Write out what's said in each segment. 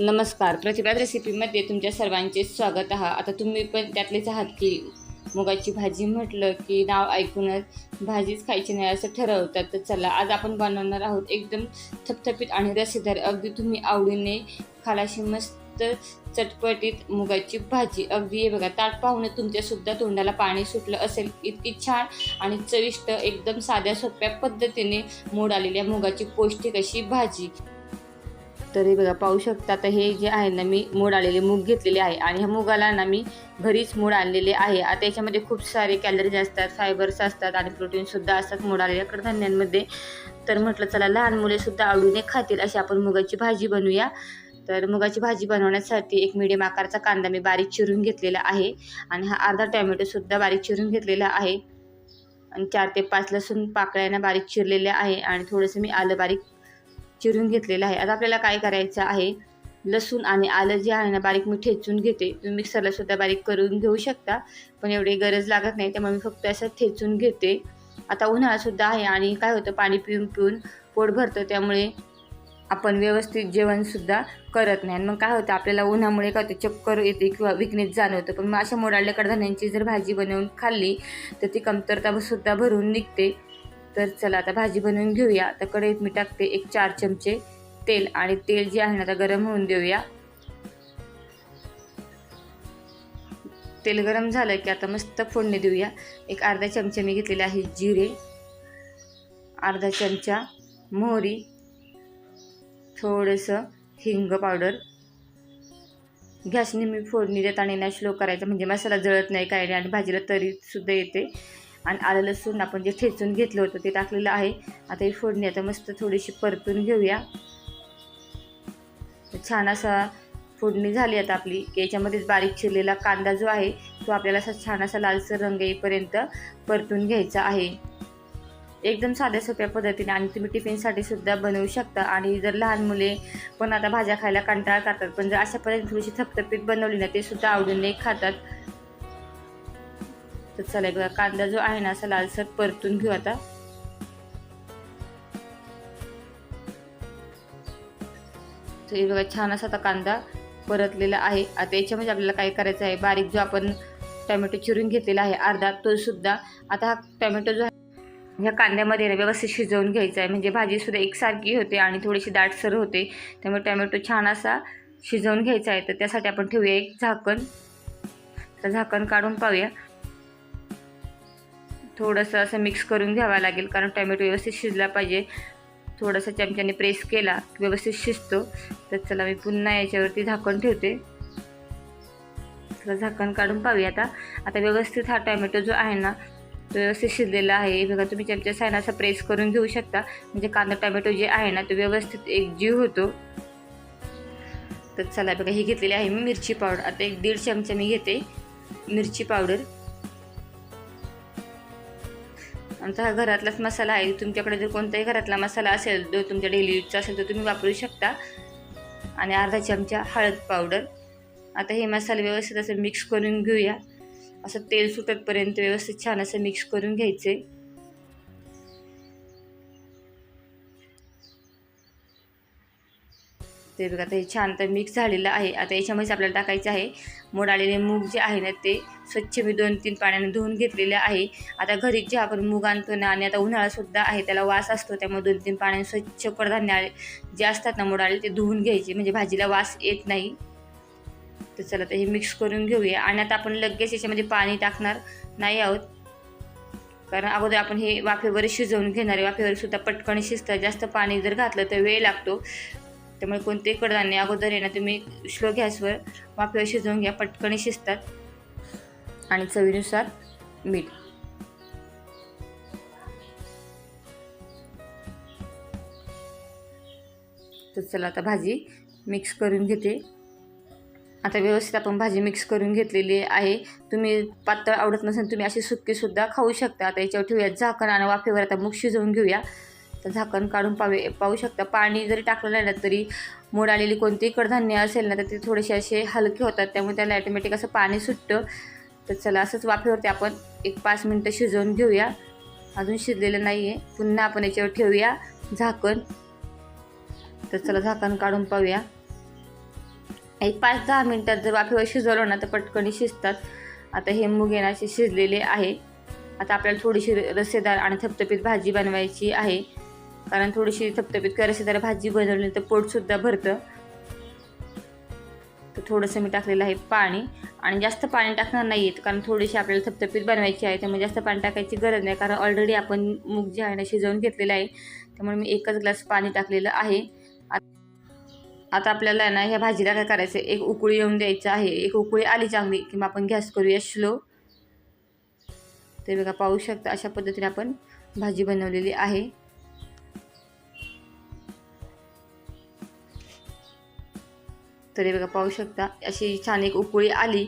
नमस्कार. प्रतिभा रेसिपीमध्ये तुमच्या सर्वांचे स्वागत आहात आता तुम्ही पण त्यातलेच आहात की मुगाची भाजी म्हटलं की नाव ऐकूनच भाजीच खायची नाही असं ठरवतात. तर चला आज आपण बनवणार आहोत एकदम थपथपीत आणि रसेदार अगदी तुम्ही आवडीने खालाशी मस्त चटपटीत मुगाची भाजी. अगदी हे बघा ताट पाहून तुमच्यासुद्धा तोंडाला पाणी सुटलं असेल. इतकी छान आणि चविष्ट एकदम साध्या सोप्या पद्धतीने मोड आलेल्या मुगाची पौष्टिक अशी भाजी. तरी बघा पाहू शकता. तर हे जे आहे ना मी मूड आलेले मूग घेतलेले आहे. आणि ह्या मुगाला ना मी घरीच मूड आणलेले आहे. आता याच्यामध्ये खूप सारे कॅलरीज असतात फायबर्स असतात आणि प्रोटीनसुद्धा असतात मूड आलेल्या कडधान्यांमध्ये तर म्हटलं चला लहान मुलेसुद्धा आवडीने खातील अशी आपण मुगाची भाजी बनवूया. तर मुगाची भाजी बनवण्यासाठी एक मिडियम आकाराचा कांदा मी बारीक चिरून घेतलेला आहे. आणि हा अर्धा टॅमॅटोसुद्धा बारीक चिरून घेतलेला आहे. आणि चार ते पाच लसूण पाकळ्यांना बारीक चिरलेल्या आहे. आणि थोडंसं मी आलं बारीक चिरून घेतलेलं आहे. आता आपल्याला काय करायचं आहे? लसूण आणि आलं जे आहे ना बारीक मी ठेचून घेते. तुम्ही मिक्सरला सुद्धा बारीक करून घेऊ शकता पण एवढी गरज लागत नाही. त्यामुळे मी फक्त असं ठेचून घेते. आता उन्हाळासुद्धा आहे आणि काय होतं पाणी पिऊन पिऊन पोट भरतं. त्यामुळे आपण व्यवस्थित जेवणसुद्धा करत नाही. मग काय होतं आपल्याला उन्हामुळे काय होतं चक्कर येते किंवा विकनेस जाणवतं. पण मग अशा मोडाळल्या कडधान्यांची जर भाजी बनवून खाल्ली तर ती कमतरतासुद्धा भरून निघते. तर चला आता भाजी बनवून घेऊया. तर कढईत मी टाकते एक चार चमचे तेल आणि तेल जे आहे ना आता गरम होऊन देऊया. तेल गरम झालं की आता मस्त फोडणी देऊया. एक अर्धा चमचा मी घेतलेले आहे जिरे अर्धा चमचा मोहरी थोडंसं हिंग पावडर. गॅसने मी फोडणी देताना स्लो करायचा म्हणजे मसाला जळत नाही काय नाही आणि भाजीला तरीसुद्धा येते. आणि आलं लसूण आपण जे ठेचून घेतलं होतं ते टाकलेलं आहे. आता ही फोडणी आता मस्त थोडीशी परतून घेऊया. छान असा फोडणी झाली आता आपली. की याच्यामध्येच बारीक चिरलेला कांदा जो आहे तो आपल्याला असा छान असा लालसर रंग येईपर्यंत परतून घ्यायचा आहे. एकदम साध्या सोप्या पद्धतीने आणि तुम्ही टिफिनसाठी सुद्धा बनवू शकता. आणि जर लहान मुले पण आता भाज्या खायला कंटाळा करतात पण जर अशा पद्धतीने थोडीशी थपथपीत बनवली ना ते सुद्धा आवडीने खातात. तर चला बघा कांदा जो आहे ना असा लालसर परतून घेऊ आता. तर हे बघा छान असा आता कांदा परतलेला आहे. आता याच्यामध्ये आपल्याला काय करायचं आहे? बारीक जो आपण टोमॅटो चिरून घेतलेला आहे अर्धा तो सुद्धा. आता हा टोमॅटो जो आहे ह्या कांद्यामध्ये व्यवस्थित शिजवून घ्यायचा आहे. म्हणजे भाजीसुद्धा एकसारखी होते आणि थोडीशी दाटसर होते. त्यामुळे टोमॅटो छान असा शिजवून घ्यायचा आहे. तर त्यासाठी आपण ठेवूया एक झाकण. तर झाकण काढून पाहूया. थोडंसं असं मिक्स करून घ्यावं लागेल कारण टोमॅटो व्यवस्थित शिजला पाहिजे. थोडासा चमच्याने प्रेस केला व्यवस्थित शिजतो. तर चला मी पुन्हा याच्यावरती झाकण ठेवते. चला झाकण काढून पाहूया आता. आता व्यवस्थित हा टोमॅटो जो आहे ना तो व्यवस्थित शिजलेला आहे. बघा तुम्ही चमच्या सायना असा प्रेस करून घेऊ शकता. म्हणजे कांदा टोमॅटो जे आहे ना तो व्यवस्थित एक जीव होतो. तर चला बघा ही घेतलेली आहे मी मिरची पावडर आता एक दीड चमचा मी घेते मिरची पावडर आमचा हा घरातलाच मसाला आहे. तुमच्याकडे जर कोणताही घरातला मसाला असेल जो तुमच्या डेली यूजचा असेल तर तुम्ही वापरू शकता. आणि अर्धा चमचा हळद पावडर आता हे मसाले व्यवस्थित असं मिक्स करून घेऊया. असं तेल सुटतपर्यंत व्यवस्थित छान असं मिक्स करून घ्यायचे. ते बघा आता हे छान तर मिक्स झालेलं आहे. आता याच्यामध्येच आपल्याला टाकायचं आहे. मोड आलेले मूग जे आहे ना ते स्वच्छ मी दोन तीन पाण्याने धुवून घेतलेले आहे. आता घरी जे आपण मूग आणतो ना आणि आता उन्हाळासुद्धा आहे त्याला वास असतो. त्यामुळे दोन तीन पाण्याने स्वच्छ कडधान्य जे असतात ना मोड आले ते धुवून घ्यायचे. म्हणजे भाजीला वास येत नाही. तर चला तर हे मिक्स करून घेऊया. आणि आता आपण लगेच याच्यामध्ये पाणी टाकणार नाही आहोत. कारण अगोदर आपण हे वाफेवर शिजवून घेणार आहे. वाफेवर सुद्धा पटकन शिजतं. जास्त पाणी जर घातलं तर वेळ लागतो. त्यामुळे कोणतेही कडधान्य अगोदर येणं तुम्ही स्लो गॅसवर वाफेवर शिजवून घ्या पटकन शिजतात. आणि चवीनुसार मीठ. तर चला आता भाजी मिक्स करून घेते. आता व्यवस्थित आपण भाजी मिक्स करून घेतलेली आहे. तुम्ही पातळ आवडत नसेल तुम्ही अशी सुक्कीसुद्धा खाऊ शकता. आता याच्यावर ठेवूया झाकण आणि वाफेवर आता मूग शिजवून घेऊया. तर झाकण काढून पावे पाहू शकता. पाणी जरी टाकलं नाही ना तरी मोड आलेली कोणतीही कडधान्य असेल ना तर ते थोडेसे असे हलके होतात. त्यामुळे त्याला ॲटोमॅटिक असं पाणी सुटतं. तर चला असंच वाफेवरती आपण एक पाच मिनटं शिजवून घेऊया. अजून शिजलेलं नाही आहे पुन्हा आपण याच्यावर ठेवूया झाकण. तर चला झाकण काढून पाहूया. एक पाच दहा मिनटात जर वाफेवर शिजवलं ना तर पटकन शिजतात. आता हे मूग येण्याचे शिजलेले आहे. आता आपल्याला थोडीशी रसेदार आणि थपथपीत भाजी बनवायची आहे. कारण थोडीशी थपथपीत करायची रसेदार भाजी बनवली तर पोटसुद्धा भरतं. तर थोडंसं मी टाकलेलं आहे पाणी. आणि जास्त पाणी टाकणार नाही आहेत कारण थोडीशी आपल्याला थपथपीत बनवायची आहे. त्यामुळे जास्त पाणी टाकायची गरज नाही कारण ऑलरेडी आपण मूग जे आहे ना शिजवून घेतलेलं आहे. त्यामुळे मी एकच ग्लास पाणी टाकलेलं आहे. आता आपल्याला ना ह्या भाजीला काय करायचं आहे? एक उकळी येऊन द्यायचं आहे. एक उकळी आली चांगली की मग आपण गॅस करूया स्लो. ते बघा पाहू शकता अशा पद्धतीने आपण भाजी बनवलेली आहे. तरी बघा पाहू शकता. अशी छान एक उकळी आली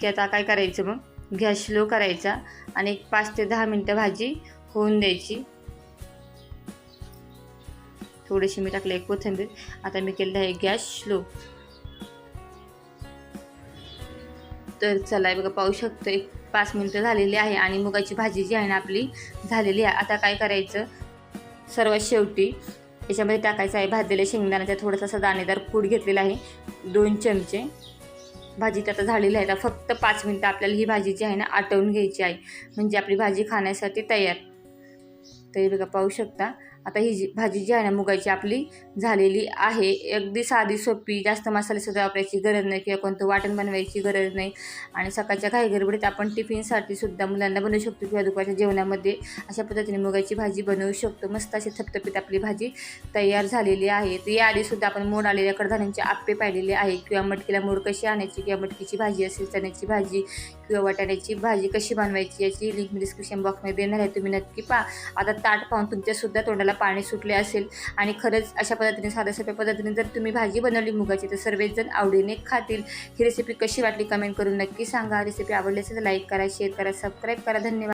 की आता काय करायचं मग? गॅस स्लो करायचा आणि एक पाच ते दहा मिनटं भाजी होऊन द्यायची. थोडीशी मी टाकलं एक कोथिंबीर. आता मी केलेलं आहे गॅस स्लो. तर चला बघा पाहू शकतो. एक पाच मिनटं झालेली आहे आणि मुगाची भाजी जी आहे ना आपली झालेली आहे. आता काय करायचं? सर्वात शेवटी याच्यामध्ये टाकायचं आहे भाजलेल्या शेंगदाण्याचा थोडासा असा दाणेदार पूड घेतलेला आहे दोन चमचे. भाजी तर आता झालेली आहे आता फक्त पाच मिनटं आपल्याला ही भाजी जी आहे ना आटवून घ्यायची आहे. म्हणजे आपली भाजी खाण्यासाठी तयार. तरी बघा पाहू शकता. आता ही जी भाजी जी आहे ना मुगाची आपली झालेली आहे. अगदी साधी सोपी जास्त मसालेसुद्धा वापरायची गरज नाही किंवा कोणतं वाटण बनवायची गरज नाही. आणि सकाळच्या काही गडबडीत आपण टिफिनसाठी सुद्धा मुलांना बनवू शकतो किंवा दुपारच्या जेवणामध्ये अशा पद्धतीने मुगाची भाजी बनवू शकतो. मस्त अशी थपथपीत आपली भाजी तयार झालेली आहे. तर याआधीसुद्धा आपण मोड आलेल्या कडधान्यांचे आप्पे पाहिलेले आहे किंवा मटकीला मोड कशी आणायची किंवा मटकीची भाजी असेल चण्याची भाजी किंवा वाटाण्याची भाजी कशी बनवायची याची लिंक डिस्क्रिप्शन बॉक्समध्ये देणार आहे. तुम्ही नक्की पहा. आता ताट पाहून तुमच्यासुद्धा तोंडाला पाणी सुटले असेल आणि खरंच अशा पद्धतीने साध्या सोप्या पद्धतीने जर तुम्ही भाजी बनवली मुगाची तर सर्वजण आवडीने खातील. ही रेसिपी कशी वाटली कमेंट करून नक्की सांगा. रेसिपी आवडली असेल तर लाईक करा शेअर करा सबस्क्राईब करा. धन्यवाद.